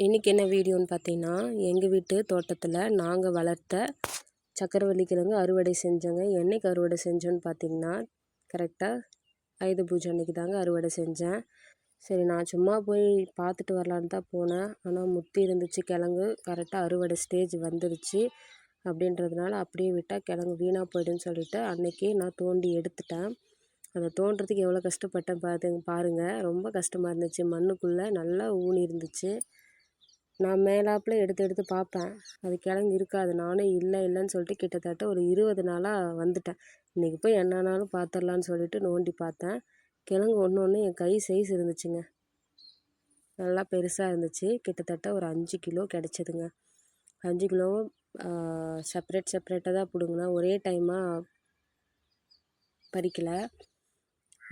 இன்றைக்கி என்ன வீடியோன்னு பார்த்தீங்கன்னா எங்கள் வீட்டு தோட்டத்தில் நாங்கள் வளர்த்த சக்கரவள்ளி கிழங்கு அறுவடை செஞ்சோங்க. என்றைக்கு அறுவடை செஞ்சோன்னு பார்த்தீங்கன்னா கரெக்டாக ஆயுத பூஜை அன்றைக்கி தாங்க அறுவடை செஞ்சேன். சரி நான் சும்மா போய் பார்த்துட்டு வரலான்னு தான் போனேன். ஆனால் முத்தி இருந்துச்சு கிழங்கு. கரெக்டாக அறுவடை ஸ்டேஜ் வந்துடுச்சு அப்படின்றதுனால அப்படியே விட்டால் கிழங்கு வீணாக போய்டுன்னு சொல்லிவிட்டு அன்றைக்கி நான் தோண்டி எடுத்துட்டேன். அதை தோண்டுறதுக்கு எவ்வளோ கஷ்டப்பட்டேன் பார்த்து பாருங்கள் ரொம்ப கஷ்டமாக இருந்துச்சு. மண்ணுக்குள்ளே நல்லா ஊனி இருந்துச்சு. நான் மேலாப்பில் எடுத்து எடுத்து பார்ப்பேன். அது கிழங்கு இருக்காது. நானும் இல்லை இல்லைன்னு சொல்லிட்டு கிட்டத்தட்ட ஒரு இருபது நாளாக வந்துட்டேன். இன்றைக்கி போய் என்னன்னாலும் பார்த்துர்லான்னு சொல்லிட்டு நோண்டி பார்த்தேன். கிழங்கு ஒன்று ஒன்று என் கை சைஸ் இருந்துச்சுங்க. நல்லா பெருசாக இருந்துச்சு. கிட்டத்தட்ட ஒரு அஞ்சு கிலோ கிடச்சிதுங்க. அஞ்சு கிலோவும் செப்ரேட் செப்ரேட்டாக தான் பிடுங்கினேன். ஒரே டைமாக பறிக்கலை.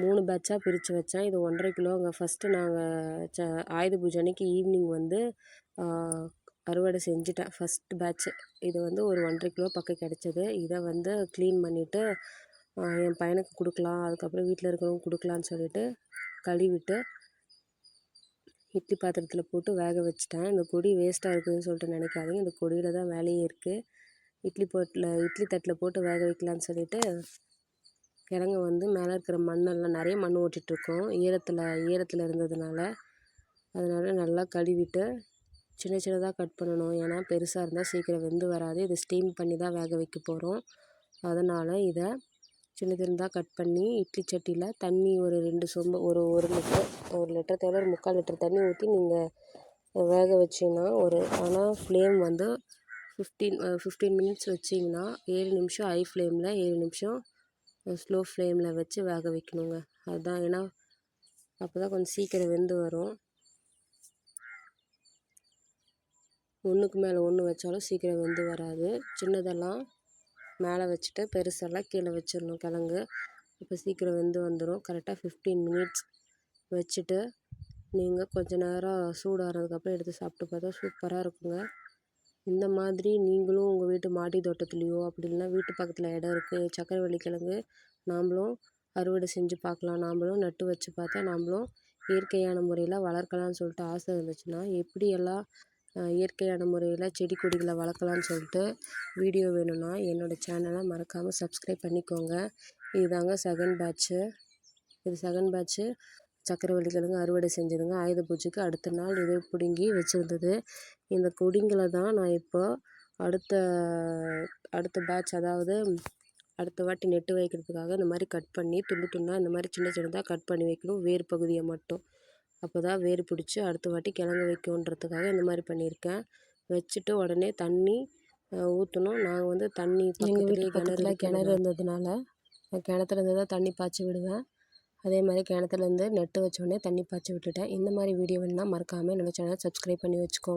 மூணு பேட்சாக பிரித்து வச்சேன். இது ஒன்றரை கிலோங்க. ஃபஸ்ட்டு நாங்கள் ச ஆயுத பூஜை அன்னைக்கு ஈவினிங் வந்து அறுவடை செஞ்சுட்டேன். ஃபஸ்ட்டு பேட்ச்சு இது வந்து ஒரு ஒன்றரை கிலோ பக்கம் கிடச்சிது. இதை வந்து க்ளீன் பண்ணிவிட்டு என் பையனுக்கு கொடுக்கலாம். அதுக்கப்புறம் வீட்டில் இருக்கிறவங்க கொடுக்கலான்னு சொல்லிட்டு கழுவிட்டு இட்லி பாத்திரத்தில் போட்டு வேக வச்சுட்டேன். இந்த கொடி வேஸ்ட்டாக இருக்குதுன்னு சொல்லிட்டு நினைக்காதீங்க. இந்த கொடியில் தான் வேலையே இருக்குது இட்லி போட்டில் இட்லி தட்டில் போட்டு வேக வைக்கலான்னு சொல்லிட்டு கிழங்கு வந்து மேலே இருக்கிற மண்ணெல்லாம் நிறைய மண் ஓட்டிகிட்ருக்கோம் ஈரத்தில் ஈரத்தில் இருந்ததுனால அதனால் நல்லா கழுவிட்டு சின்ன சின்னதாக கட் பண்ணணும். ஏன்னா பெருசாக இருந்தால் சீக்கிரம் வெந்து வராது. இதை ஸ்டீம் பண்ணி தான் வேக வைக்க போகிறோம் அதனால் இதை சின்ன சின்னதாக கட் பண்ணி இட்லி சட்டியில் தண்ணி ஒரு ரெண்டு சொம்பு ஒரு ஒரு லிட்டர் ஒரு லிட்டர் தேவை ஒரு முக்கால் லிட்டர் தண்ணி ஊற்றி நீங்கள் வேக வச்சிங்கன்னா ஒரு ஆனால் ஃப்ளேம் வந்து ஃபிஃப்டீன் ஃபிஃப்டீன் மினிட்ஸ் வச்சிங்கன்னா ஏழு நிமிஷம் ஹை ஃப்ளேமில் ஏழு நிமிஷம் ஸ்லோ ஃப்ளேமில் வச்சு வேக வைக்கணுங்க. அதுதான் ஏன்னா அப்போ தான் கொஞ்சம் சீக்கிரம் வெந்து வரும். ஒன்றுக்கு மேலே ஒன்று வச்சாலும் சீக்கிரம் வெந்து வராது. சின்னதெல்லாம் மேலே வச்சுட்டு பெருசெல்லாம் கீழே வச்சிடணும் கிழங்கு. இப்போ சீக்கிரம் வெந்து வந்துடும் கரெக்டாக ஃபிஃப்டீன் மினிட்ஸ் வச்சுட்டு நீங்கள் கொஞ்ச நேரம் சூடாகிறதுக்கப்புறம் எடுத்து சாப்பிட்டு பார்த்தா சூப்பராக இருக்குங்க. இந்த மாதிரி நீங்களும் உங்கள் வீட்டு மாடி தோட்டத்துலேயோ அப்படி இல்லைனா வீட்டு பக்கத்தில் இடம் இருக்குது சக்கரவள்ளி கிழங்கு நாம்ளும் அறுவடை செஞ்சு பார்க்கலாம். நாம்ளும் நட்டு வச்சு பார்த்தா நாம்ளும் இயற்கையான முறையில் வளர்க்கலாம்னு சொல்லிட்டு ஆசை இருந்துச்சுன்னா எப்படியெல்லாம் இயற்கையான முறையில் செடி கொடிகளை வளர்க்கலான்னு சொல்லிட்டு வீடியோ வேணும்னா என்னோடய சேனலை மறக்காமல் சப்ஸ்கிரைப் பண்ணிக்கோங்க. இதுதாங்க செகண்ட் பேட்ச்சு இது செகண்ட் பேட்ச்சு சக்கரவள்ளி கிழங்கு அறுவடை செஞ்சதுங்க. ஆயுத பூஜைக்கு அடுத்த நாள் இதை பிடுங்கி வச்சுருந்தது. இந்த கொடிங்களை தான் நான் இப்போ அடுத்த அடுத்த பேட்ச் அதாவது அடுத்த வாட்டி நெட்டு வைக்கிறதுக்காக இந்த மாதிரி கட் பண்ணி துண்டு துண்டாக இந்த மாதிரி சின்ன சின்னதாக கட் பண்ணி வைக்கணும். வேர் பகுதியை மட்டும். அப்போ தான் வேர் பிடிச்சி அடுத்த வாட்டி கிழங்கு வைக்குன்றதுக்காக இந்த மாதிரி பண்ணியிருக்கேன். வச்சுட்டு உடனே தண்ணி ஊற்றணும் நாங்கள் வந்து தண்ணி பக்கத்துலேயே கிணறுல கிணறு இருந்ததுனால நான் கிணத்துலேருந்து தான் தண்ணி பாய்ச்சி விடுவேன். அதே மாதிரி கிணத்துலேருந்து நெட்டு வச்சோடனே தண்ணி பாய்ச்சி விட்டுட்டேன். இந்த மாதிரி வீடியோ வேணுன்னா மறக்காமல் என்னோடய சேனலை சப்ஸ்கிரைப் பண்ணி வச்சுக்கோங்க.